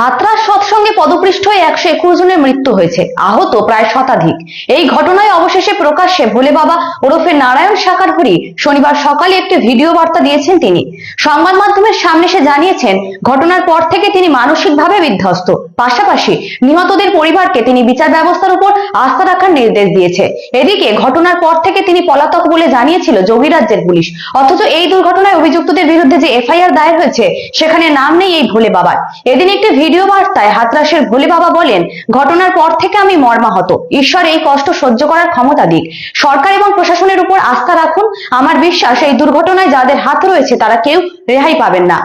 হাতরাস সৎসঙ্গে পদপৃষ্ঠ হয়ে একশো একুশ জনের মৃত্যু হয়েছে। আহত প্রায় শতাধিক। এই ঘটনায় অবশেষে প্রকাশ্যে ভোলে বাবা ওরফে নারায়ণ সাকারহরি শনিবার সকালে একটি ভিডিও বার্তা দিয়েছেন তিনি। সংবাদ মাধ্যমের সামনে এসে জানিয়েছেন, ঘটনার পর থেকে তিনি মানসিকভাবে বিধ্বস্ত। পাশাপাশি নিহতদের পরিবারকে তিনি বিচার ব্যবস্থার উপর আস্থা রাখার নির্দেশ দিয়েছে। এদিকে ঘটনার পর থেকে তিনি পলাতক বলে জানিয়েছিল যোগীরাজ্যের পুলিশ। অথচ এই দুর্ঘটনায় অভিযুক্তদের বিরুদ্ধে যে এফআইআর দায়ের হয়েছে, সেখানে নাম নেই এই ভোলে বাবার। এদিন একটি ভিডিও বার্তায় হাতরাসের ভোলে বাবা বলেন, ঘটনার পর থেকে আমি মর্মাহত। ঈশ্বর এই কষ্ট সহ্য করার ক্ষমতা দিক। সরকার এবং প্রশাসনের উপর আস্থা রাখুন। আমার বিশ্বাস, এই দুর্ঘটনায় যাদের হাত রয়েছে, তারা কেউ রেহাই পাবেন না।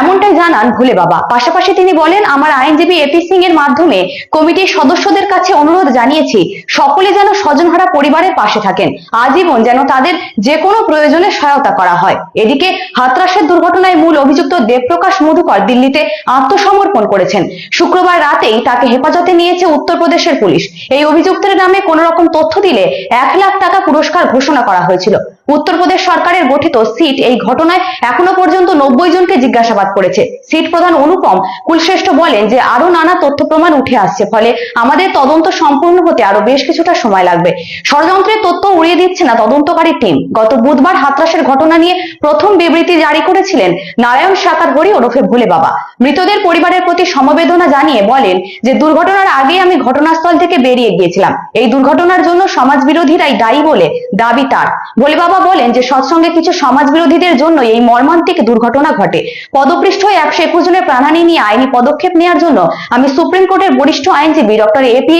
এমনটাই জানান ভোলে বাবা। পাশাপাশি তিনি বলেন, আমার আইনজীবী এপি সিং এর মাধ্যমে কমিটির সদস্যদের কাছে অনুরোধ জানিয়েছি, সকলে যেন স্বজনহারা পরিবারের পাশে থাকেন। আজীবন যেন তাদের যে কোনো প্রয়োজনে সহায়তা করা হয়। এদিকে হাতরাসের দুর্ঘটনায় মূল অভিযুক্ত দেবপ্রকাশ মধুকর দিল্লিতে আত্মসমর্পণ করেছেন। শুক্রবার রাতেই তাকে হেফাজতে নিয়েছে উত্তরপ্রদেশের পুলিশ। এই অভিযুক্তের নামে কোন রকম তথ্য দিলে এক লাখ টাকা পুরস্কার ঘোষণা করা হয়েছিল। উত্তরপ্রদেশ সরকারের গঠিত সিট এই ঘটনায় এখনও পর্যন্ত নব্বই জনকে জিজ্ঞাসাবাদ করেছে। সিট প্রধান অনুপম কুলশ্রেষ্ঠ বলেন যে আরও নানা তথ্য প্রমাণ উঠে আসছে, ফলে আমাদের তদন্ত সম্পূর্ণ হতে আরও বেশ কিছুটা সময় লাগবে। ষড়যন্ত্রের তথ্য উড়িয়ে দিচ্ছে না তদন্তকারী টিম। গত বুধবার হাতরাসের ঘটনা নিয়ে প্রথম বিবৃতি জারি করেছিলেন নারায়ণ সাকার হরি ওরফে ভোলে বাবা। মৃতদের পরিবারের প্রতি সমবেদনা জানিয়ে বলেন যে, দুর্ঘটনার আগে আমি ঘটনাস্থল থেকে বেরিয়ে গিয়েছিলাম। এই দুর্ঘটনার জন্য সমাজ বিরোধীরাই দায়ী বলে দাবি তার। ভোলে বাবা বলেন যে সৎসঙ্গে কিছু সমাজ বিরোধীদের জন্য এই মর্মান্তিক দুর্ঘটনা ঘটে। পদপৃষ্ঠ হয়ে একশো একুশ জনের প্রাণহানি নিয়ে আইনি পদক্ষেপ নেওয়ার জন্য আমি সুপ্রিম কোর্টের বরিষ্ঠ আইনজীবী ডক্টর এপি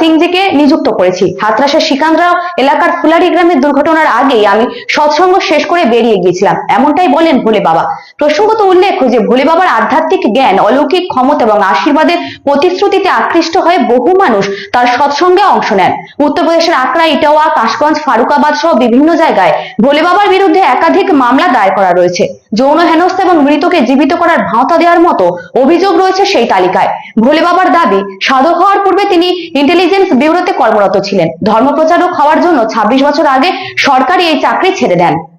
সিংজিকে নিযুক্ত করেছি। হাতরাসের সিকান্দ্রাও এলাকার ফুলারি গ্রামের দুর্ঘটনার আগেই আমি সৎসঙ্গ শেষ করে বেরিয়ে গিয়েছিলাম। এমনটাই বলেন ভোলে বাবা। প্রসঙ্গত উল্লেখ যে ভোলে বাবার আধ্যাত্মিক জ্ঞান, অলৌকিক ক্ষমতা এবং আশীর্বাদের প্রতিশ্রুতিতে আকৃষ্ট হয়ে বহু মানুষ তার সৎসঙ্গে অংশ নেন। উত্তরপ্রদেশের আকরা ইটাওয়া, কাশগঞ্জ, ফারুকাবাদ সহ বিভিন্ন জায়গায় ভোলে বাবার বিরুদ্ধে একাধিক মামলা দায়ের করা রয়েছে। যৌন হেনস্থা এবং মৃতকে জীবিত করার ভাঁওতা দেওয়ার মতো অভিযোগ রয়েছে সেই তালিকায়। ভোলে বাবার দাবি, সাধক হওয়ার পূর্বে তিনি ইন্টেলিজেন্স ব্যুরোতে কর্মরত ছিলেন। ধর্মপ্রচারক হওয়ার জন্য ২৬ বছর আগে সরকারি এই চাকরি ছেড়ে দেন।